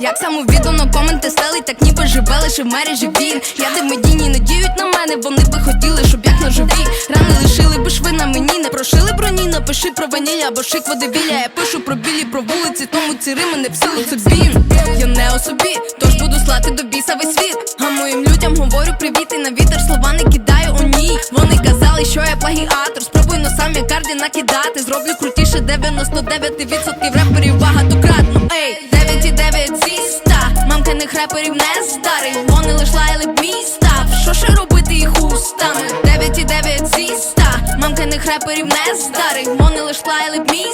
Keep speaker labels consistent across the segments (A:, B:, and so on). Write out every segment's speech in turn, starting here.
A: Як самовіддано коменти стелить, так ніби живе лише в мережі він. Я медійні не діють на мене, вони би хотіли, щоб як ножові. Рани лишили би шви на мені, не прошили броні, напиши про ваніль або шик водевілля. Я пишу про білі, про вулиці, тому ці рими не в силу це. Я не о собі, тож буду слати до біса весь світ. А моїм людям говорю привіт і на вітер слова не кидаю у ній. Вони казали, що я плагіатор. Спробуй но сам я карді накидати. Зроблю крутіше 99% реперів багатократно. Ей, 9,9 зі 100 Мамкиних реперів не старий. Вони лиш лаяли став. Що ще робити їх устами? 9,9 зі 100 Мамкиних реперів не старий. Вони лиш лаяли б мій.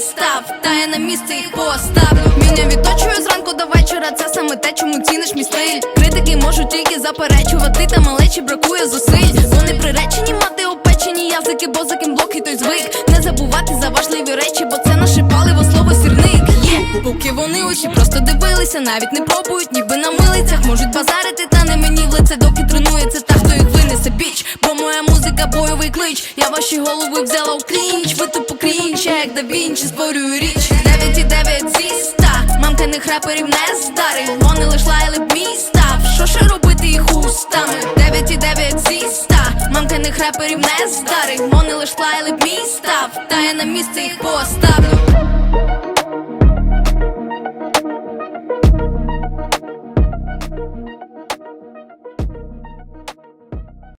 A: Та я на місце їх поставлю. Міня відточую зранку до вечора. Це саме те, чому ціниш мій стиль. Критики можуть тільки заперечувати, та малечі бракує зусиль. Вони приречені мати опечені язики, бо за ким блок і той звик. Не забувати за важливі речі, бо це вони очі просто дивилися, навіть не пробують, ніби на милицях можуть базарити, та не мені в лице, доки тренується та хто їх винесе біч. Бо моя музика бойовий клич. Я ваші голови взяла у клінч. Ви тупо крінч, як да Вінчі створюю річ. 9,9 зі 100 Мамкиних реперів не старий. Вони лиш лаяли б мій. Що ще робити їх устами? 9,9 зі 100 Мамкиних реперів не старий. Вони лиш лаяли б. Та я на місце їх поставлю.